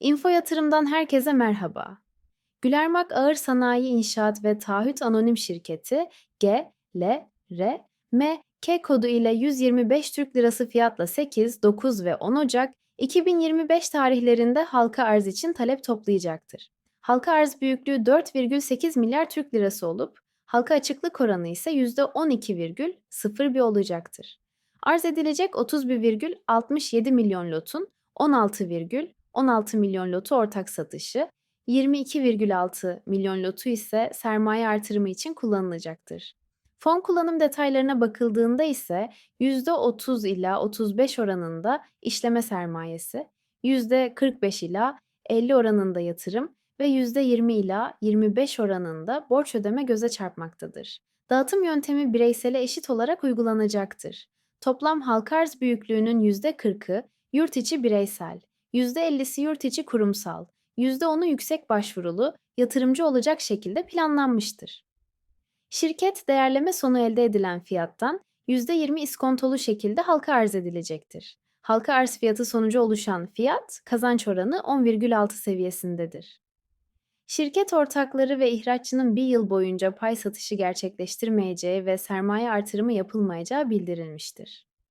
Info Yatırım'dan herkese merhaba. Gülermak Ağır Sanayi İnşaat ve Taahhüt Anonim Şirketi G, L, R, M, K kodu ile 125 Türk Lirası fiyatla 8, 9 ve 10 Ocak 2025 tarihlerinde halka arz için talep toplayacaktır. Halka arz büyüklüğü 4,8 milyar Türk Lirası olup halka açıklık oranı ise %12,01 olacaktır. Arz edilecek 31,67 milyon lotun 16,16 milyon lotu ortak satışı, 22,6 milyon lotu ise sermaye artırımı için kullanılacaktır. Fon kullanım detaylarına bakıldığında ise %30 ila 35 oranında işleme sermayesi, %45 ila 50 oranında yatırım ve %20 ila 25 oranında borç ödeme göze çarpmaktadır. Dağıtım yöntemi bireysele eşit olarak uygulanacaktır. Toplam halka arz büyüklüğünün %40'ı yurt içi bireysel, %50'si yurt içi kurumsal, %10'u yüksek başvurulu, yatırımcı olacak şekilde planlanmıştır. Şirket değerleme sonu elde edilen fiyattan %20 iskontolu şekilde halka arz edilecektir. Halka arz fiyatı sonucu oluşan fiyat kazanç oranı 10,6 seviyesindedir. Şirket ortakları ve ihraççının bir yıl boyunca pay satışı gerçekleştirmeyeceği ve sermaye artırımı yapılmayacağı bildirilmiştir.